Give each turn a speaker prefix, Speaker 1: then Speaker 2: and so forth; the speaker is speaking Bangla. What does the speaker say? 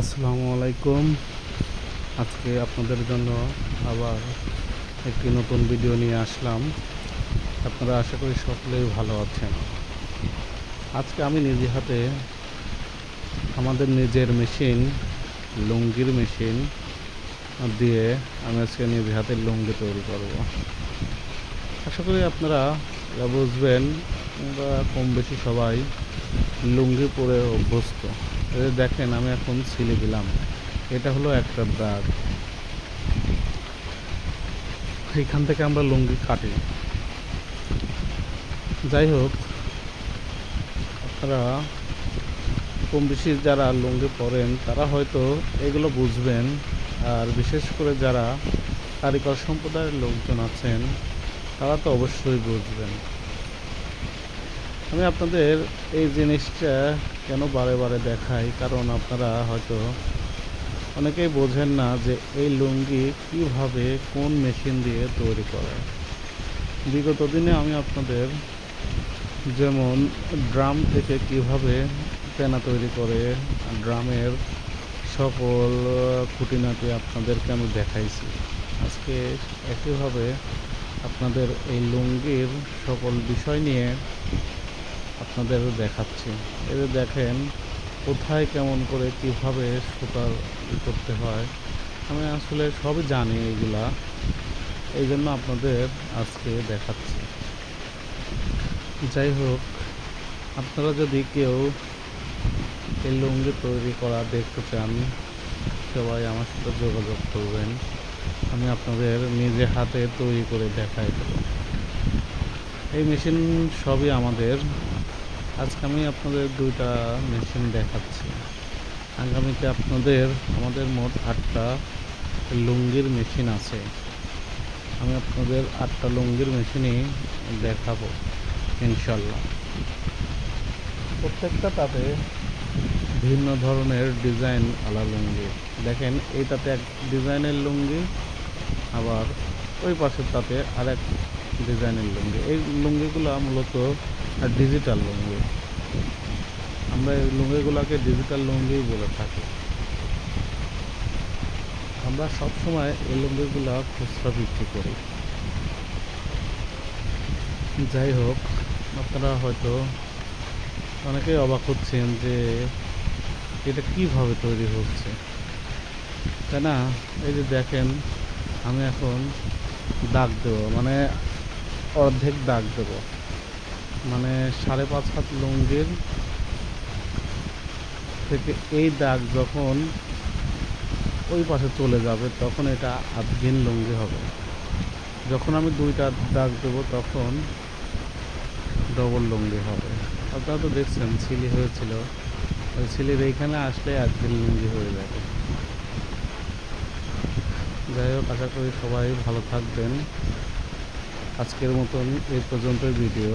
Speaker 1: আসসালামু আলাইকুম। আজকে আপনাদের জন্য আবার একটি নতুন ভিডিও নিয়ে আসলাম। আপনারা আশা করি সকলেই ভালো আছেন। আজকে আমি নিজে হাতে আমাদের নিজের মেশিন, লুঙ্গির মেশিন দিয়ে আমি আজকে নিজে হাতে লুঙ্গি তৈরি করব। আশা করি আপনারা বুঝবেন বা কম বেশি সবাই লুঙ্গি পরে অভ্যস্ত। দেখেন, আমি এখন ছিলে দিলাম এটা হলো একটা দাগ। এখান থেকে আমরা লুঙ্গি কাটি। যাই হোক, আপনারা কম বেশি যারা লুঙ্গি পরেন, তারা হয়তো এগুলো বুঝবেন। আর বিশেষ করে যারা কারিগর সম্প্রদায়ের লোকজন আছেন, তারা তো অবশ্যই বুঝবেন। আমি আপনাদের এই জিনিসটা কেন বারে বারে দেখাই? কারণ আপনারা হয়তো অনেকেই বোঝেন না যে এই লুঙ্গি কীভাবে কোন মেশিন দিয়ে তৈরি করে। বিগত দিনে আমি আপনাদের যেমন ড্রাম থেকে কীভাবে তেনা তৈরি করে ড্রামের সকল খুঁটিনাটি আপনাদেরকে আমি দেখাইছি। আজকে একইভাবে আপনাদের এই লুঙ্গির সকল বিষয় নিয়ে আপনাদের দেখাচ্ছি। যে দেখেন কোথায় কেমন করে কীভাবে সুতার করতে হয়। আমি আসলে সবই জানি এইগুলা এই জন্য আপনাদের আজকে দেখাচ্ছি। যাই হোক, আপনারা যদি কেউ এই লুঙ্গি তৈরি করা দেখতে চান, সবাই আমার সাথে যোগাযোগ করবেন। আমি আপনাদের নিজে হাতে তৈরি করে দেখাই এই মেশিন সবই আমাদের আজকে আমি আপনাদের দুইটা মেশিন দেখাচ্ছি। আগামীতে আপনাদের, আমাদের মোট আটটা লুঙ্গির মেশিন আছে। আমি আপনাদের আটটা লুঙ্গির মেশিনই দেখাবো ইনশাল্লাহ প্রত্যেকটা তাতে ভিন্ন ধরনের ডিজাইন আলা লুঙ্গি। দেখেন, এইটাতে এক ডিজাইনের লুঙ্গি, আবার ওই পাশের তাতে আরেক ডিজাইনের লুঙ্গি। এই লুঙ্গিগুলো মূলত ডিজিটাল লুঙ্গি। আমরা এই লুঙ্গিগুলোকে ডিজিটাল লুঙ্গি বলে থাকি। আমরা সবসময় এই লুঙ্গিগুলো খুচরা বিক্রি করি। যাই হোক, আপনারা হয়তো অনেকেই অবাক হচ্ছেন যে এটা কীভাবে তৈরি হচ্ছে। তাই না? এই যে দেখেন, আমি এখন দাগ দেবো মানে অর্ধেক দাগ দেবো। মানে সাড়ে পাঁচ হাত লুঙ্গির থেকে এই দাগ যখন ওই পাশে চলে যাবে, তখন এটা আধঘিন লুঙ্গি হবে। যখন আমি দুইটা দাগ দেবো, তখন ডবল লুঙ্গি হবে। আপনারা তো দেখছেন ছিলি হয়েছিল। ওই ছিলির এইখানে আসলে আধঘিন লুঙ্গি হয়ে যাবে। যাই হোক, আশা করি সবাই ভালো থাকবেন। আজকের মতন এই পর্যন্তই, ভিডিও।